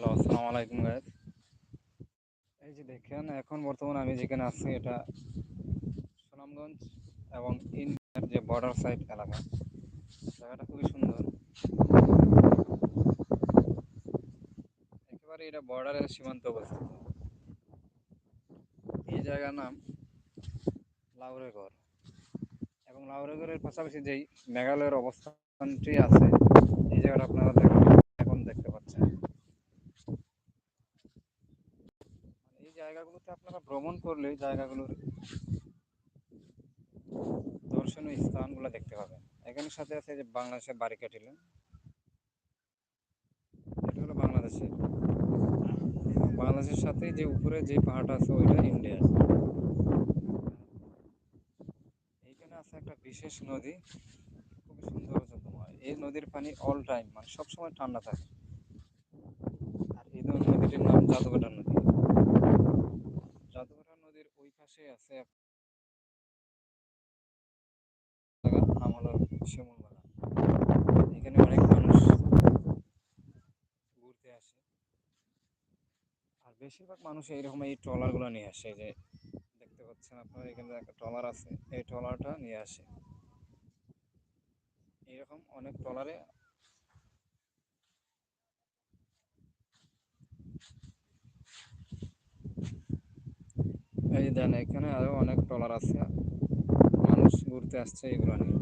Hello, আসসালামু আলাইকুম guys এই যে দেখেন, এখন বর্তমানে আমি যেখানে আছি, এটা সুনামগঞ্জ এবং ইন্ডিয়ার যে বর্ডার সাইড এলাকা। জায়গাটা খুবই সুন্দর। একেবারে এটা বর্ডারের সীমান্ত অবস্থিত। এই জায়গার নাম লাউরেগড় এবং লাউরেগড়ের পাশাপাশি যেই মেঘালয়ের অবস্থানটি আছে, এই জায়গাটা আপনারা দেখেন এখন দেখতে পাচ্ছেন এই জায়গাগুলোতে আপনারা ভ্রমণ করলে জায়গাগুলোর দর্শনীয় স্থানগুলো দেখতে পাবেন। এখানে সাথে আছে যে বাংলাদেশের বারিকাটিলা এটা হলো বাংলাদেশের বাংলাদেশের সাথে যে উপরে যে পাহাড়টা আছে, ওইটা ইন্ডিয়ার এইখানে আছে একটা বিশেষ নদী। খুবই সৌন্দর্যময় এই নদীর পানি অল টাইম মানে সবসময় ঠান্ডা থাকে। আর এই নদীটির নাম জাদুঘাটা নদী জাদুঘাটা নদীর ওই পাশে আছে এখানে। অনেক মানুষ ঘুরতে আসে। আর বেশিরভাগ মানুষ এইরকম এই ট্রলারগুলো নিয়ে আসে যে দেখতে পাচ্ছেন আপনারা, এখানে একটা ট্রলার আছে। এই ট্রলারটা নিয়ে আসে। এইরকম অনেক ট্রলারে এই দেন, এখানে আরও অনেক ট্রলার আছে। মানুষ ঘুরতে আসছে এগুলো নিয়ে।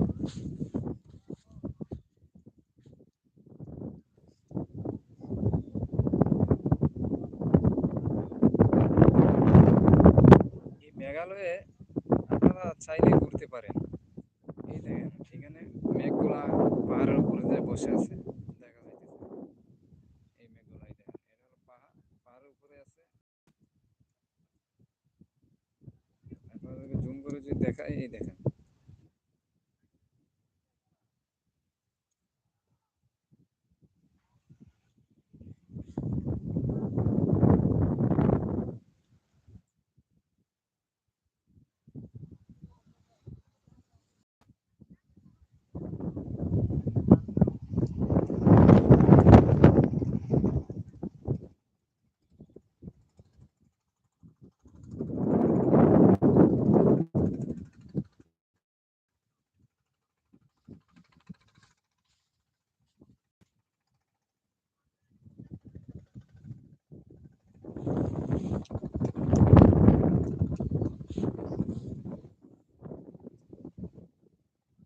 মেঘালয়ে আপনারা চাইলে ঘুরতে পারেন। এই দেখেন, এখানে মেঘগুলা পাহাড়ের উপরে বসে আছে দেখা যাইতেছে এই মেঘগুলাই দেখেন এটা হলো পাহাড় পাহাড়ের উপরে আছে আপনাদেরকে জুম করে যদি দেখাই এই দেখেন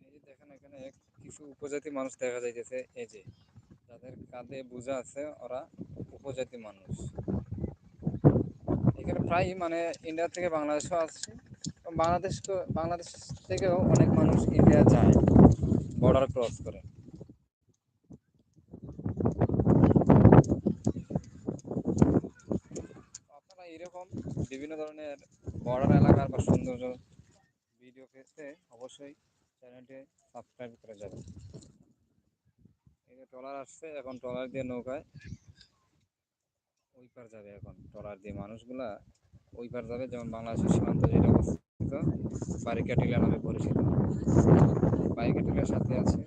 এই যে দেখেন এখানে এক কিছু উপজাতি মানুষ দেখা যাইতেছে, এই যে যাদের কাঁধে বোঝা আছে ওরা উপজাতি মানুষ। এখানে প্রায় মানে ইন্ডিয়া থেকে বাংলাদেশও আসছে। বাংলাদেশ বাংলাদেশ থেকেও অনেক মানুষ ইন্ডিয়া যায় বর্ডার ক্রস করে। আপনারা এরকম বিভিন্ন ধরনের বর্ডার এলাকার বা সৌন্দর্য ভিডিও পেতে অবশ্যই চ্যানেলটি সাবস্ক্রাইব করে যাবে এই যে ট্রলার আসছে, এখন ট্রলার দিয়ে নৌকায় ওই পার যাবে এখন। ট্রলার দিয়ে মানুষগুলা ওই পার যাবে, যেমন বাংলাদেশের সীমান্ত যেটা অবস্থিত, বারিকাটিলা নামে পরিচিত। বারিকাটিলার সাথে আছে